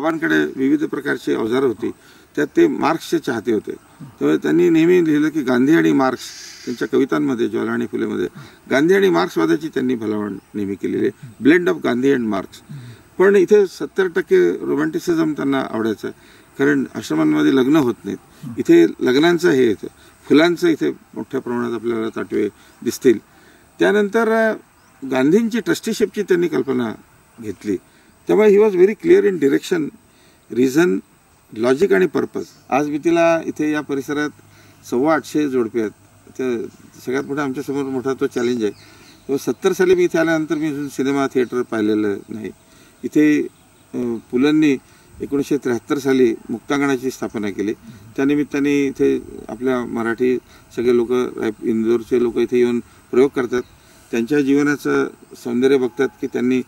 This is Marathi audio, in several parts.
बाबांकडे विविध प्रकारची अवजारं होती. त्यात ते मार्क्सचे चाहते होते. त्यामुळे त्यांनी नेहमी लिहिलं की गांधी आणि मार्क्स त्यांच्या कवितांमध्ये ज्वाला आणि फुलेमध्ये गांधी आणि मार्क्सवादाची त्यांनी भलावण नेहमी केलेली आहे. Blend of Gandhi and Marx. पण इथे सत्तर टक्के रोमॅन्टिसिझम त्यांना आवडायचं कारण आश्रमांमध्ये लग्न होत नाहीत. इथे लग्नांचं हे येतं. फुलांचं इथे मोठ्या प्रमाणात आपल्याला ताटवे दिसतील. त्यानंतर गांधींची ट्रस्टीशिपची त्यांनी कल्पना घेतली. त्यामुळे he was very clear in direction reason logic आणि पर्पज आज मी तिला इथे या परिसरात सव्वा आठशे जोडपे आहेत. त्या सगळ्यात मोठा आमच्यासमोर मोठा तो चॅलेंज आहे. तो सत्तर साली मी इथे आल्यानंतर मी अजून सिनेमा थिएटर पाहिलेलं नाही. इथे पुलांनी एकोणीसशे त्र्याहत्तर साली मुक्तांगणाची स्थापना केली. त्यानिमित्ताने इथे आपल्या मराठी सगळे लोक इंदोरचे लोक इथे येऊन प्रयोग करतात. त्यांच्या जीवनाचं सौंदर्य बघतात की त्यांनी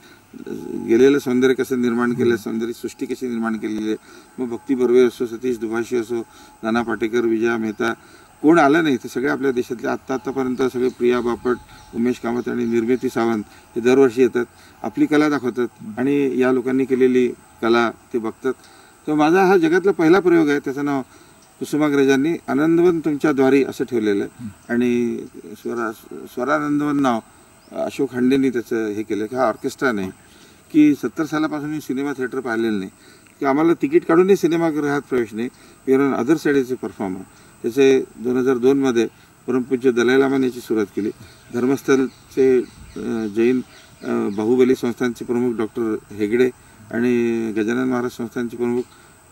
गेलेलं सौंदर्य कसं निर्माण केलं सौंदर्य सृष्टी कशी निर्माण केलेली आहे. मग भक्ती बर्वे असो सतीश दुभाषी असो नाना पाटेकर विजया मेहता कोण आलं नाही? ते सगळे आपल्या देशातले आत्ता आत्तापर्यंत सगळे प्रिया बापट उमेश कामत आणि निर्मिती सावंत हे दरवर्षी येतात आपली कला दाखवतात आणि या लोकांनी केलेली कला ते बघतात. तर माझा हा जगातला पहिला प्रयोग आहे त्याचं नाव कुसुमाग्रजांनी आनंदवन तुमच्या द्वारी असं ठेवलेलं आहे. आणि स्वरा स्वरानंदवन नाव अशोक हांडेंनी त्याचं हे केलं. की हा ऑर्केस्ट्रा नाही. की सत्तर सालापासून मी सिनेमा थिएटर पाहिलेलं नाही. की आम्हाला तिकीट काढूनही सिनेमागृहात प्रवेश नाही. We are on other side performer त्याचे दोन हजार दोनमध्ये परमपूज्य दलाई याची सुरुवात केली. धर्मस्थळचे जैन बाहुबली संस्थांचे प्रमुख डॉक्टर हेगडे आणि गजानन महाराज संस्थांचे प्रमुख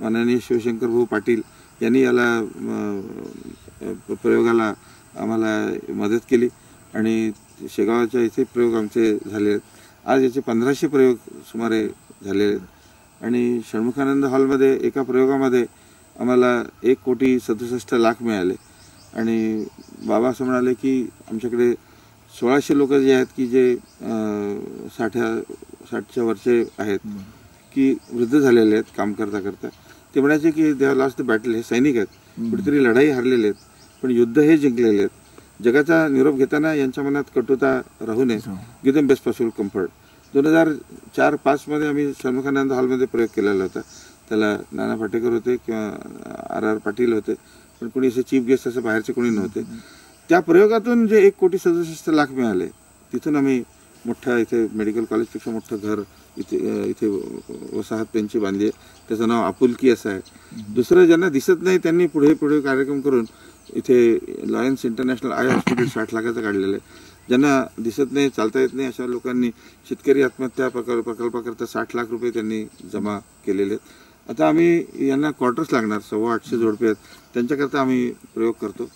माननीय शिवशंकर भाऊ पाटील यांनी याला प्रयोगाला आम्हाला मदत केली आणि शेगावच्या इथे प्रयोग आमचे झाले आहेत. आज याचे पंधराशे प्रयोग सुमारे झालेले आहेत. आणि षण्मुखानंद हॉलमध्ये एका प्रयोगामध्ये आम्हाला एक कोटी सदुसष्ट लाख मिळाले. आणि बाबा असं म्हणाले की आमच्याकडे सोळाशे लोक जे आहेत की जे साठ्या साठच्या वरचे आहेत की वृद्ध झालेले आहेत काम करता करता. ते म्हणायचे की दे लॉस्ट द बॅटल हे सैनिक आहेत. कुठेतरी लढाई हरलेले आहेत. पण युद्ध हे जिंकलेले आहेत. जगाचा निरोप घेताना यांच्या मनात कटुता राहू नये. Give them best possible comfort दोन हजार चार पाचमध्ये आम्ही षण्मुखानंद हॉलमध्ये प्रयोग केलेला होता. त्याला नाना पाटेकर होते किंवा आर आर पाटील होते. पण कोणी असे चीफ गेस्ट असं बाहेरचे कोणी नव्हते. त्या प्रयोगातून जे एक कोटी सदुसष्ट लाख मिळाले तिथून आम्ही मोठं इथे मेडिकल कॉलेजपेक्षा मोठं घर इथे इथे वसाहत त्यांची बांधली आहे. त्याचं नाव आपुलकी असं आहे. दुसरं ज्यांना दिसत नाही त्यांनी पुढे पुढे कार्यक्रम करून इथे लॉयन्स इंटरनॅशनल आय हॉस्पिटल साठ लाखाचं काढलेलं आहे. ज्यांना दिसत नाही चालता येत नाही अशा लोकांनी शेतकरी आत्महत्या प्रकल्प प्रकल्पाकरता साठ लाख रुपये त्यांनी जमा केलेले आहेत. आता आम्ही यांना क्वार्टर्स लागणार सव्वा आठशे जोडपे आहेत. त्यांच्याकरता आम्ही प्रयोग करतो.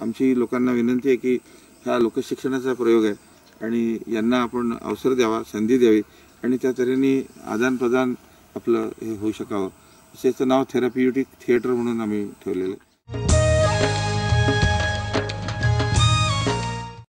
आमची लोकांना विनंती आहे की ह्या लोकशिक्षणाचा प्रयोग आहे. आणि यांना आपण अवसर द्यावा संधी द्यावी आणि त्या तऱ्हेने आदान प्रदान आपलं हे होऊ शकावं. असे याचं नाव थेरपियुटिक थिएटर म्हणून आम्ही ठेवलेलं आहे.